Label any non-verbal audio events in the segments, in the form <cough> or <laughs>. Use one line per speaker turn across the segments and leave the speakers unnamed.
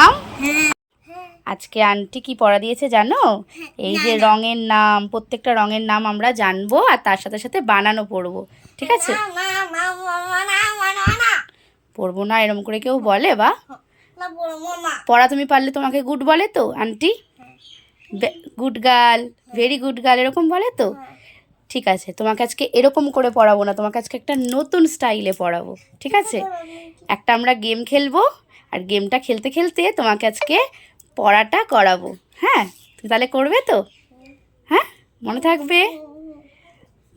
আম? আজকে আন্টি কি পড়া দিয়েছে জানো? এই যে রঙের নাম প্রত্যেকটা রঙের নাম আমরা জানব আর তার সাথে সাথে বানানো পড়ব ঠিক আছে? পড়ব না এরম করে কেউ বলে বা? পড়া তুমি পারলে তোমাকে গুড বলে তো aunty? Good girl very good girl এরকম বলে তো? ঠিক আছে তোমাকে আজকে এরকম করে পড়াবো না তোমাকে আজকে একটা নতুন স্টাইলে পড়াবো ঠিক আছে? একটা আমরা গেম খেলব আর গেমটা খেলতে খেলতে তোমাকে আজকে পড়াটা করাবো। হ্যাঁ? তুমি তাহলে করবে তো? হ্যাঁ? মনে থাকবে?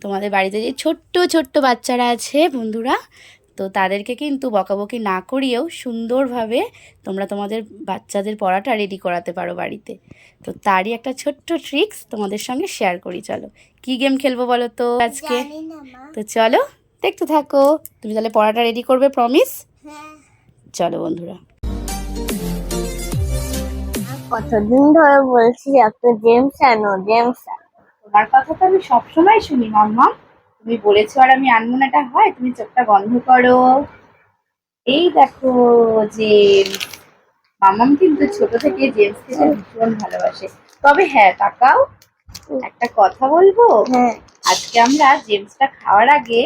তোমাদের বাড়িতে যে ছোট্ট ছোট্ট বাচ্চারা আছে বন্ধুরা তো তাদেরকে কিন্তু বকাবকি না করিয়েও সুন্দরভাবে তোমরা তোমাদের বাচ্চাদের পড়াটা রেডি করাতে পারো বাড়িতে। তো তারই একটা ছোট্ট ট্রিক্স তোমাদের সঙ্গে শেয়ার করি চলো। কি গেম খেলব বলো তো আজকে? তো চলো দেখতে থাকো। তুমি তাহলে পড়াটা রেডি করবে প্রমিস চলো বন্ধুরা।
কতদিন ধরে বলছি একটা জেমস আনো জেমস
তোমার কথা তো আমি সবসময় শুনি মাম্মা তুমি বলেছ আর আমি আনব না এটা হয়? তুমি চোখটা বন্ধ করো। এই দেখো যে মাম্মাম কিন্তু ছোট থেকে জেমস খেতে ভীষণ ভালোবাসে। তবে হ্যাঁ তাকাও একটা কথা বলব?
হ্যাঁ।
আজকে আমরা জেমসটা খাওয়ার আগে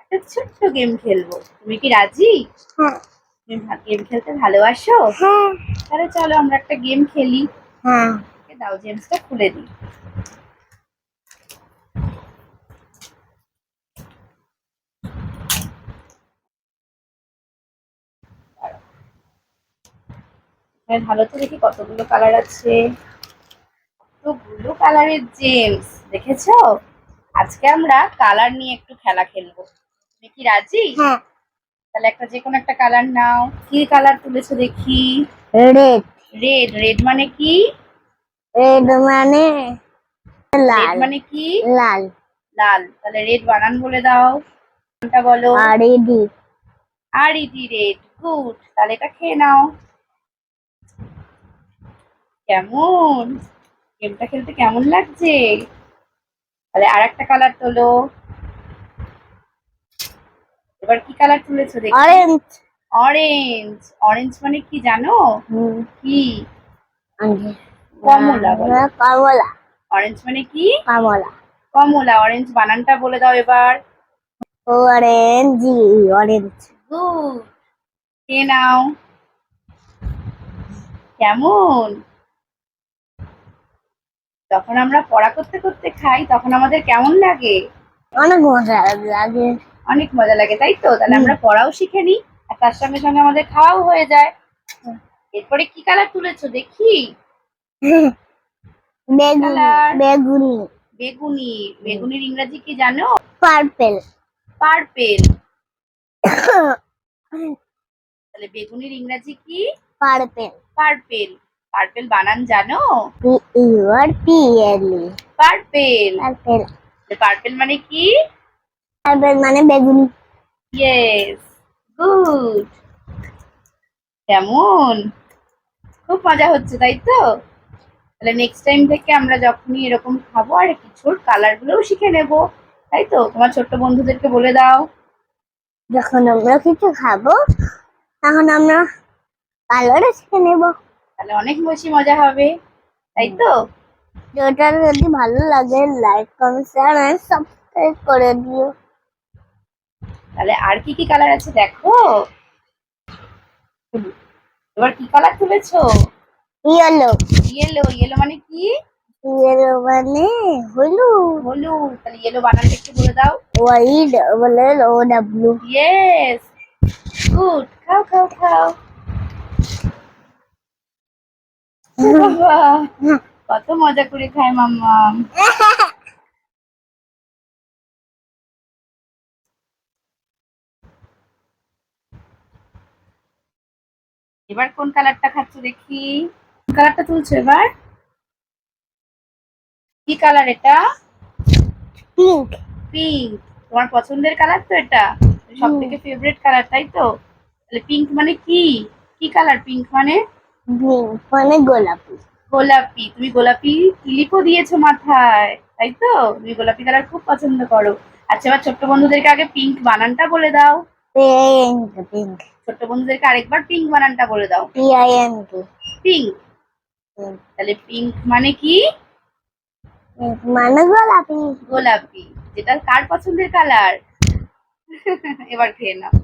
একটা ছোট্ট গেম খেলব। তুমি কি রাজি?
হ্যাঁ।
তুমি গেম খেলতে ভালোবাসো?
হ্যাঁ।
তাহলে চলো আমরা একটা গেম খেলি।
হ্যাঁ।
দাও জেমসটা খুলে দিই। ভালো তো দেখি কতগুলো কালার আছে। কতগুলো কালারের জেমস দেখেছ? আজকে আমরা কালার নিয়ে একটু খেলা খেলব। তুমি কি রাজি?
হ্যাঁ।
তাহলে একটা যে কোনো একটা কালার নাও। কি কালার তুলেছো দেখি?
রেড
রেড রেড মানে কি?
রেড মানে লাল।
মানে কি?
লাল।
লাল। তাহলে রেড বানান বলে দাও। কোনটা বলো।
আর এডি
আর ইটি রেড গুড তাহলে এটা খেয়ে নাও। কেমন? গেমটা খেলতে কেমন লাগছে? তাহলে আর একটা কালার তোলো। এবার কি কালার তুলেছো দেখি
অরেঞ্জ
অরেঞ্জ অরেঞ্জ মানে কি জানো? কি? কমলা।
কমলা।
অরেঞ্জ মানে কি?
কমলা।
কমলা। অরেঞ্জ বানানটা বলে দাও এবার।
অরেঞ্জ অরেঞ্জ
গুড খেয়ে নাও। কেমন? যখন আমরা পড়া করতে করতে খাই তখন আমাদের কেমন লাগে?
অনেক মজা লাগে।
অনেক মজা লাগে তাই তো? তাহলে আমরা পড়াও শিখে নিই আর তার সঙ্গে সঙ্গে আমাদের খাওয়াও হয়ে যায়। এরপরে কি কালার তুলেছো দেখি? <laughs>
বেগুনি বেগুনি।
বেগুনি বেগুনির ইংরেজি কি জানো?
পার্পেল।
পার্পেল। <laughs> তাহলে বেগুনির ইংরেজি কি?
পার্পেল।
পার্পেল। পার্পেল বানান জানো?
P U R P L
purple.
Purple.
Purple মানে কি?
পার্পেল মানে বেগুনি।
ইয়েস গুড কেমন? খুব মজা হচ্ছে তাই তো? তাহলে নেক্সট টাইম থেকে আমরা যখনই এরকম খাব আর কিছুর কালার গুলোও শিখে নেব তাই তো? তোমার ছোট্ট বন্ধুদেরকে বলে দাও।
যখন আমরা কিছু খাব তখন আমরা কালারে শিখে নেব।
তাহলে অনেক বেশি মজা হবে তাই তো?
যেটা যদি ভালো লাগে like comment share and subscribe করে দিও।
তাহলে আর কি কি কালার আছে দেখো। এবার কি কালার তুলেছো?
ইয়েলো
ইয়েলো ইয়েলো মানে কি?
ইয়েলো মানে হলুদ।
হলুদ তাহলে ইয়েলো বানানটা একটু বলে দাও।
হোয়াইট বলে ও ডাব্লিউ
ইয়েস গুড খাও খাও খাও। কত মজা করে খায় মাম্মা <laughs> এবার কোন কালারটা খাচ্ছ দেখি। কালারটা তুলছো এবার? কি কালার এটা?
পিঙ্ক
পিঙ্ক তোমার পছন্দের কালার তো এটা? সব থেকে ফেভারিট কালার তাই তো? তাহলে পিঙ্ক মানে কি? কি কালার পিঙ্ক মানে?
মানে গোলাপি।
গোলাপি। তুমি গোলাপি ক্লিপও দিয়েছ মাথায় তাই তো? তুমি গোলাপি কালার খুব পছন্দ করো। আচ্ছা এবার ছোট্ট বন্ধুদেরকে আগে পিঙ্ক বানানটা বলে দাও।
পিঙ্ক পিঙ্ক
ছোট্ট বন্ধুদেরকে আরেকবার পিঙ্ক বানানটা বলে দাও।
P I N K
pink তাহলে পিঙ্ক মানে কি?
মানে গোলাপি।
গোলাপি। যেটা কার পছন্দের কালার এবার খেয়ে নাও।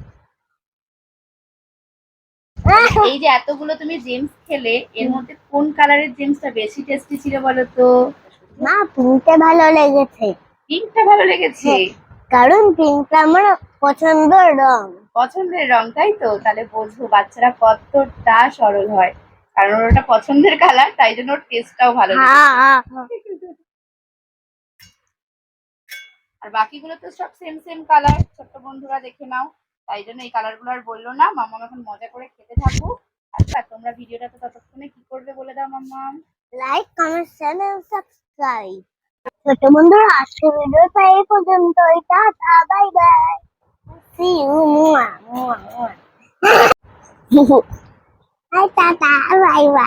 এই যে এতগুলো তুমি জেমস খেলে এর মধ্যে কোন কালারের জেমসটা বেশি টেস্টি ছিল বলো তো?
না পিঙ্কটা ভালো লেগেছে।
পিঙ্কটা ভালো লেগেছে?
কারণ পিঙ্কটা আমার পছন্দের রং।
পছন্দের রং তাই তো? তাহলে বোঝো বাচ্চারা কতটা সরল হয়। কারণ ওটা পছন্দের কালার তাই জন্য ওর টেস্টটাও ভালো।
হ্যাঁ হ্যাঁ।
আর বাকিগুলো তো সব সেম সেম কালার ছোট্ট বন্ধুরা দেখে নাও। তাই জন্য এই কালারগুলো আর বলল না। মামা এখন মজা করে খেতে থাকুক। আচ্ছা তোমরা ভিডিওটা তো ততক্ষণে কি করবে বলে দাও mamma?
Like comment channel subscribe ছোট বন্ধুরা আজকে ভিডিওটা এই পর্যন্ত টাটা বাই বাই ซี่มั่วมั่วมั่วมั่วให้ตาตาอะไรไว